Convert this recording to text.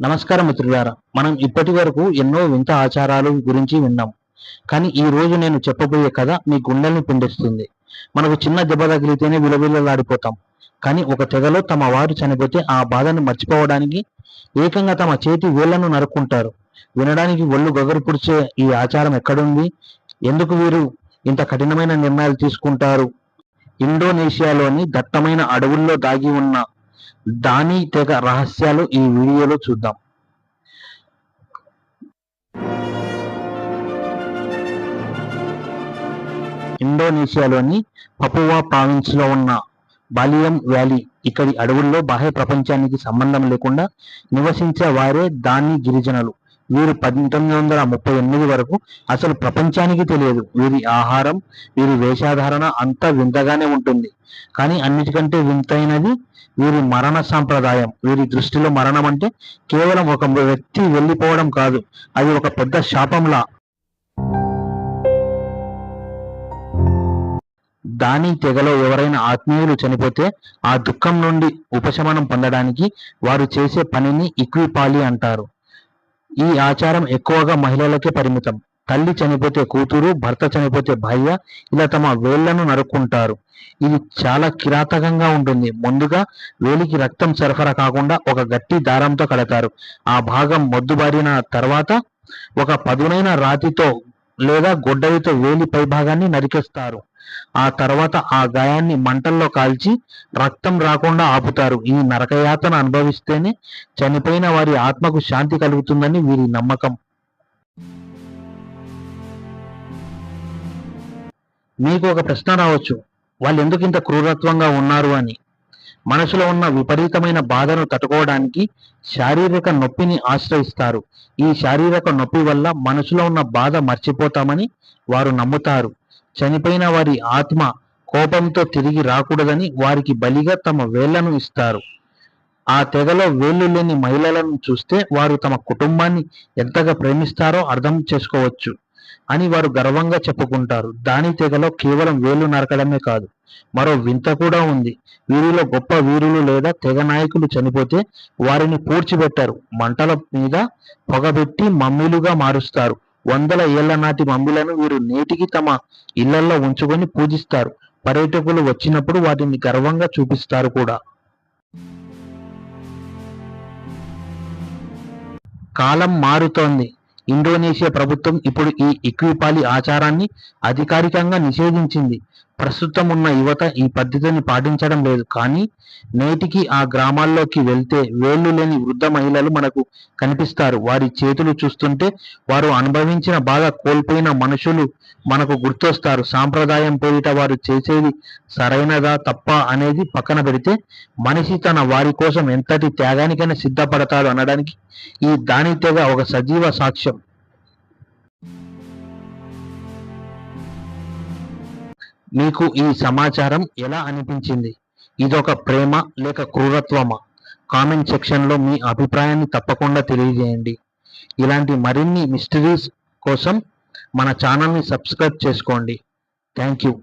నమస్కారం మిత్రులారా మనం ఇప్పటి వరకు ఎన్నో వింత ఆచారాలు గురించి విన్నాం. కానీ ఈ రోజు నేను చెప్పబోయే కథ మీ గుండెల్ని పిండిస్తుంది. మనకు చిన్న దెబ్బ తగిలితేనే విలవిలలాడిపోతాం. కానీ ఒక తెగలో తమ వారు చనిపోతే ఆ బాధను మర్చిపోవడానికి ఏకంగా తమ చేతి వేళ్ళను నరుక్కుంటారు. వినడానికి ఒళ్ళు గగరు పుడిచే ఈ ఆచారం ఎక్కడుంది? ఎందుకు వీరు ఇంత కఠినమైన నిర్ణయాలు తీసుకుంటారు? ఇండోనేషియాలోని దట్టమైన అడవుల్లో దాగి ఉన్న దాని తెగ రహస్యాలు ఈ వీడియోలో చూద్దాం. ఇండోనేషియాలోని పపువా ప్రావిన్స్లో ఉన్న బాలియం వ్యాలీ ఇక్కడి అడవుల్లో బాహ్య ప్రపంచానికి సంబంధం లేకుండా నివసించే వారే దాని గిరిజనులు. వీరు పంతొమ్మిది వందల ముప్పై ఎనిమిది వరకు అసలు ప్రపంచానికి తెలియదు. వీరి ఆహారం వీరి వేషధారణ అంతా వింతగానే ఉంటుంది. కానీ అన్నిటికంటే వింతైనది వీరి మరణ సాంప్రదాయం. వీరి దృష్టిలో మరణం అంటే కేవలం ఒక వ్యక్తి వెళ్ళిపోవడం కాదు అది ఒక పెద్ద శాపంలా. దాని తెగలో ఎవరైనా ఆత్మీయులు చనిపోతే ఆ దుఃఖం నుండి ఉపశమనం పొందడానికి వారు చేసే పనిని ఇక్విపాలి అంటారు. ఈ ఆచారం ఎక్కువగా మహిళలకే పరిమితం. తల్లి చనిపోతే కూతురు భర్త చనిపోతే భార్య ఇలా తమ వేళ్ళను నరుక్కుంటారు. ఇది చాలా కిరాతకంగా ఉంటుంది. ముందుగా వేలికి రక్తం సరఫరా కాకుండా ఒక గట్టి దారంతో కడతారు. ఆ భాగం మొద్దుబారిన తర్వాత ఒక పదునైన రాతితో లేదా గొడ్డలితో వేలి పై భాగాన్ని నరికేస్తారు. ఆ తర్వాత ఆ గాయాన్ని మంటల్లో కాల్చి రక్తం రాకుండా ఆపుతారు. ఈ నరకయాతన అనుభవిస్తేనే చనిపోయిన వారి ఆత్మకు శాంతి కలుగుతుందని వీరి నమ్మకం. మీకు ఒక ప్రశ్న రావచ్చు. వాళ్ళు ఎందుకు ఇంత క్రూరత్వంగా ఉన్నారు అని. మనసులో ఉన్న విపరీతమైన బాధను తట్టుకోవడానికి శారీరక నొప్పిని ఆశ్రయిస్తారు. ఈ శారీరక నొప్పి వల్ల మనసులో ఉన్న బాధ మర్చిపోతామని వారు నమ్ముతారు. చనిపోయిన వారి ఆత్మ కోపంతో తిరిగి రాకూడదని వారికి బలిగా తమ వేళ్ళను ఇస్తారు. ఆ తెగలో వేళ్ళు లేని మహిళలను చూస్తే వారు తమ కుటుంబాన్ని ఎంతగా ప్రేమిస్తారో అర్థం చేసుకోవచ్చు అని వారు గర్వంగా చెప్పుకుంటారు. దాని తెగలో కేవలం వేలు నరకడమే కాదు మరో వింత కూడా ఉంది. వీరిలో గొప్ప వీరులు లేదా తెగ నాయకులు చనిపోతే వారిని పూడ్చిపెట్టారు. మంటల మీద పొగబెట్టి మమ్మీలుగా మారుస్తారు. వందల ఏళ్ళ నాటి మమ్మీలను వీరు నేటికి తమ ఇళ్ళలో ఉంచుకొని పూజిస్తారు. పర్యాటకులు వచ్చినప్పుడు వాటిని గర్వంగా చూపిస్తారు కూడా. కాలం మారుతోంది. ఇండోనేషియా ప్రభుత్వం ఇప్పుడు ఈ ఇక్విపాలి ఆచారాన్ని అధికారికంగా నిషేధించింది. ప్రస్తుతం ఉన్న యువత ఈ పద్ధతిని పాటించడం లేదు. కానీ నేటికి ఆ గ్రామాల్లోకి వెళ్తే వేళ్ళు లేని వృద్ధ మహిళలు మనకు కనిపిస్తారు. వారి చేతులు చూస్తుంటే వారు అనుభవించిన బాధ కోల్పోయిన మనుషులు మనకు గుర్తొస్తారు. సాంప్రదాయం పేరిట వారు చేసేది సరైనదా తప్ప అనేది పక్కన పెడితే మనిషి తన వారి కోసం ఎంతటి త్యాగానికైనా సిద్ధపడతాడు అనడానికి ఈ దాని తెగ ఒక సజీవ సాక్ష్యం. మీకు ఈ సమాచారం ఎలా అనిపించింది? ఇదొక ప్రేమ లేక క్రూరత్వమా? కామెంట్ సెక్షన్లో మీ అభిప్రాయాన్ని తప్పకుండా తెలియజేయండి. ఇలాంటి మరిన్ని మిస్టరీస్ కోసం మన ఛానల్ని సబ్స్క్రైబ్ చేసుకోండి. Thank you.